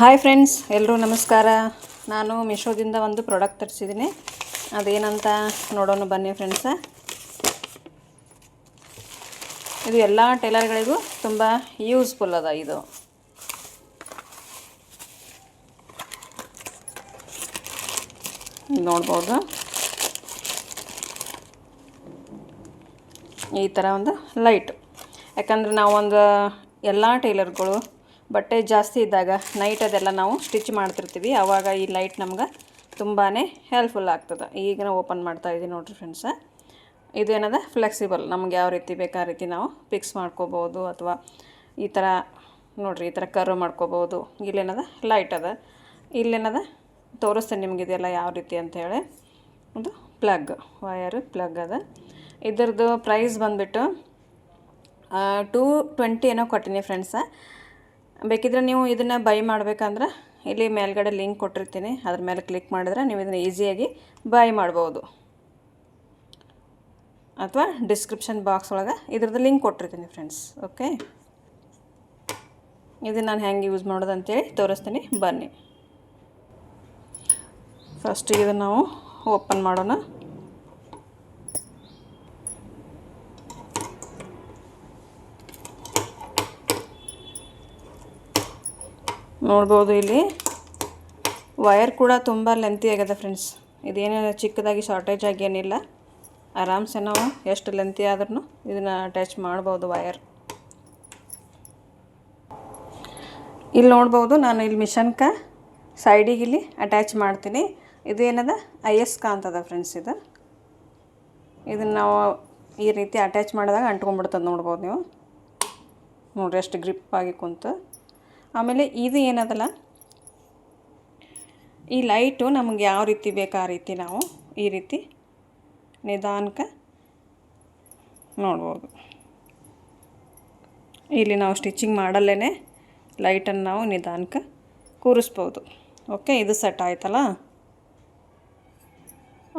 Hi friends ಎಲ್ಲರೂ ನಮಸ್ಕಾರ. ನಾನು ಮಿಶೋದಿಂದ ಒಂದು ಪ್ರಾಡಕ್ಟ್ ತರಿಸಿದ್ದೀನಿ. ಅದೇನಂತ ನೋಡೋಣ, ಬನ್ನಿ ಫ್ರೆಂಡ್ಸ ಇದು ಎಲ್ಲ ಟೈಲರ್ಗಳಿಗೂ ತುಂಬ ಯೂಸ್ಫುಲ್ ಅದ ಇದು. ನೋಡ್ಬೋದು. ಈ ಥರ ಒಂದು ಲೈಟ್ ಯಾಕಂದ್ರೆ ನಾವು ಒಂದು ಎಲ್ಲ ಟೈಲರ್ಗಳು ಬಟ್ಟೆ ಜಾಸ್ತಿ ಇದ್ದಾಗ ನೈಟ್ ಅದೆಲ್ಲ ನಾವು ಸ್ಟಿಚ್ ಮಾಡ್ತಿರ್ತೀವಿ. ಆವಾಗ ಈ ಲೈಟ್ ನಮ್ಗೆ ತುಂಬಾ ಹೆಲ್ಪ್ಫುಲ್ ಆಗ್ತದೆ. ಈಗ ಓಪನ್ ಮಾಡ್ತಾ ಇದ್ದೀವಿ ನೋಡಿರಿ ಫ್ರೆಂಡ್ಸ ಏನದ? ಫ್ಲೆಕ್ಸಿಬಲ್ ನಮ್ಗೆ ಯಾವ ರೀತಿ ಬೇಕು ರೀತಿ ನಾವು ಫಿಕ್ಸ್ ಮಾಡ್ಕೋಬೋದು ಅಥವಾ ಈ ಥರ ನೋಡಿರಿ, ಈ ಥರ ಕರ್ವ್ ಮಾಡ್ಕೋಬೋದು. ಇಲ್ಲೇನದ? ಲೈಟ್ ಅದ. ಇಲ್ಲೇನದ? ತೋರಿಸ್ತೇನೆ ನಿಮ್ಗೆ ಇದೆಲ್ಲ ಯಾವ ರೀತಿ ಅಂತ ಹೇಳಿ. ಒಂದು ಪ್ಲಗ್ ವಯರ್ ಪ್ಲಗ್ ಅದ. ಇದ್ರದ್ದು ಪ್ರೈಸ್ ಬಂದುಬಿಟ್ಟು ಟೂ ಟ್ವೆಂಟಿ ಏನೋ ಕೊಟ್ಟಿನಿ ಫ್ರೆಂಡ್ಸ ಬೇಕಿದ್ರೆ ನೀವು ಇದನ್ನು ಬೈ ಮಾಡಬೇಕಂದ್ರೆ ಇಲ್ಲಿ ಮೇಲ್ಗಡೆ ಲಿಂಕ್ ಕೊಟ್ಟಿರ್ತೀನಿ. ಅದ್ರ ಮೇಲೆ ಕ್ಲಿಕ್ ಮಾಡಿದ್ರೆ ನೀವು ಇದನ್ನು ಈಸಿಯಾಗಿ ಬೈ ಮಾಡ್ಬೋದು. ಅಥವಾ ಡಿಸ್ಕ್ರಿಪ್ಷನ್ ಬಾಕ್ಸ್ ಒಳಗೆ ಇದ್ರದ್ದು ಲಿಂಕ್ ಕೊಟ್ಟಿರ್ತೀನಿ ಫ್ರೆಂಡ್ಸ್ ಓಕೆ ಇದು ನಾನು ಹೆಂಗೆ ಯೂಸ್ ಮಾಡೋದು ಅಂತೇಳಿ ತೋರಿಸ್ತೀನಿ, ಬನ್ನಿ. ಫಸ್ಟ್ ಇದನ್ನು ನಾವು ಓಪನ್ ಮಾಡೋಣ. ನೋಡ್ಬೋದು ಇಲ್ಲಿ. ವಯರ್ ಕೂಡ ತುಂಬ ಲೆಂತಿ ಆಗಿದೆ ಫ್ರೆಂಡ್ಸ್ ಇದೇನೇನು ಚಿಕ್ಕದಾಗಿ ಶಾರ್ಟೇಜ್ ಆಗೇನಿಲ್ಲ ಆರಾಮ್ಸೆ ನಾವು ಎಷ್ಟು ಲೆಂತಿ ಆದ್ರೂ ಇದನ್ನು ಅಟ್ಯಾಚ್ ಮಾಡ್ಬೋದು ವಯರ್ ಇಲ್ಲಿ ನೋಡ್ಬೋದು ನಾನು ಇಲ್ಲಿ ಮಿಷನ್ಕ ಸೈಡಿಗೆ ಇಲ್ಲಿ ಅಟ್ಯಾಚ್ ಮಾಡ್ತೀನಿ. ಇದೇನದ ಐ ಎಸ್ ಕಾಂತದ ಫ್ರೆಂಡ್ಸ್ ಇದು. ಇದನ್ನು ನಾವು ಈ ರೀತಿ ಅಟ್ಯಾಚ್ ಮಾಡಿದಾಗ ಅಂಟ್ಕೊಂಡ್ಬಿಡ್ತದೆ ನೋಡ್ಬೋದು ನೀವು. ನೋಡ್ರಿ ಎಷ್ಟು ಗ್ರಿಪ್ ಆಗಿ ಕುಂತು. ಆಮೇಲೆ ಇದು ಏನದಲ್ಲ? ಈ ಲೈಟು ನಮಗೆ ಯಾವ ರೀತಿ ಬೇಕು ಆ ರೀತಿ ನಾವು ಈ ರೀತಿ ನಿಧಾನಕ್ಕೆ ನೋಡ್ಬೋದು. ಇಲ್ಲಿ ನಾವು ಸ್ಟಿಚಿಂಗ್ ಮಾಡಲ್ಲೇ ಲೈಟನ್ನು ನಾವು ನಿಧಾನಕ್ಕೆ ಕೂರಿಸ್ಬೋದು. ಓಕೆ, ಇದು ಸೆಟ್ ಆಯ್ತಲ್ಲ?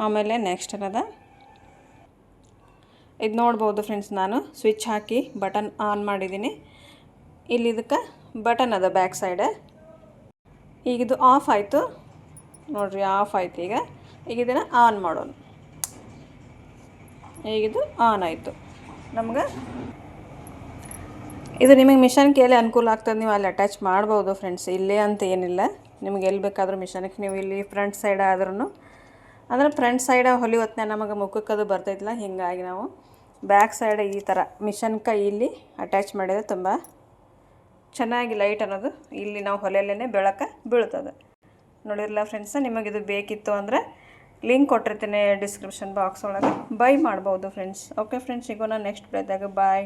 ಆಮೇಲೆ ನೆಕ್ಸ್ಟ್ ಏನದ? ಇದು ನೋಡ್ಬೋದು ಫ್ರೆಂಡ್ಸ್ ನಾನು ಸ್ವಿಚ್ ಹಾಕಿ ಬಟನ್ ಆನ್ ಮಾಡಿದ್ದೀನಿ. ಇಲ್ಲಿ ಇದಕ್ಕೆ ಬಟನ್ ಅದ ಬ್ಯಾಕ್ ಸೈಡ್ ಈಗ ಇದು ಆಫ್ ಆಯಿತು. ನೋಡಿರಿ ಆಫ್ ಆಯ್ತು ಈಗ. ಈಗ ಇದನ್ನು ಆನ್ ಮಾಡೋಣ. ಈಗಿದು ಆನ್ ಆಯಿತು. ನಮ್ಗೆ ಇದು ನಿಮಗೆ ಮಿಷನ್ಗೆ ಎಲ್ಲಿ ಅನುಕೂಲ ಆಗ್ತದೆ, ನೀವು ಅಲ್ಲಿ ಅಟ್ಯಾಚ್ ಮಾಡ್ಬೋದು ಫ್ರೆಂಡ್ಸ್ ಇಲ್ಲೇ ಅಂತ ಏನಿಲ್ಲ. ನಿಮ್ಗೆ ಎಲ್ಲಿ ಬೇಕಾದರೂ ಮಿಷನ್ಗೆ ನೀವು ಇಲ್ಲಿ ಫ್ರಂಟ್ ಸೈಡ್ ಆದ್ರೂ ಅಂದರೆ ಫ್ರಂಟ್ ಸೈಡ ಹೊಲಿ ನಮಗೆ ಮುಖಕ್ಕೆ ಅದು ಬರ್ತೈತಿಲ್ಲ ಹೀಗಾಗಿ ನಾವು ಬ್ಯಾಕ್ ಸೈಡ್ ಈ ಥರ ಮಿಷನ್ಕ ಇಲ್ಲಿ ಅಟ್ಯಾಚ್ ಮಾಡಿದರೆ ತುಂಬ ಚೆನ್ನಾಗಿ ಲೈಟ್ ಅನ್ನೋದು ಇಲ್ಲಿ ನಾವು ಹೊಲೆಯಲ್ಲೇ ಬೆಳಕ ಬೀಳ್ತದೆ. ನೋಡಿರಲ್ಲ ಫ್ರೆಂಡ್ಸ ನಿಮಗಿದು ಬೇಕಿತ್ತು ಅಂದರೆ ಲಿಂಕ್ ಕೊಟ್ಟಿರ್ತೀನಿ ಡಿಸ್ಕ್ರಿಪ್ಷನ್ ಬಾಕ್ಸ್ ಒಳಗೆ. ಬೈ ಮಾಡ್ಬೋದು ಫ್ರೆಂಡ್ಸ್ ಓಕೆ ಫ್ರೆಂಡ್ಸ್ ಸಿಗೋಣ ನೆಕ್ಸ್ಟ್ ಬೆಳೆದಾಗ. ಬಾಯ್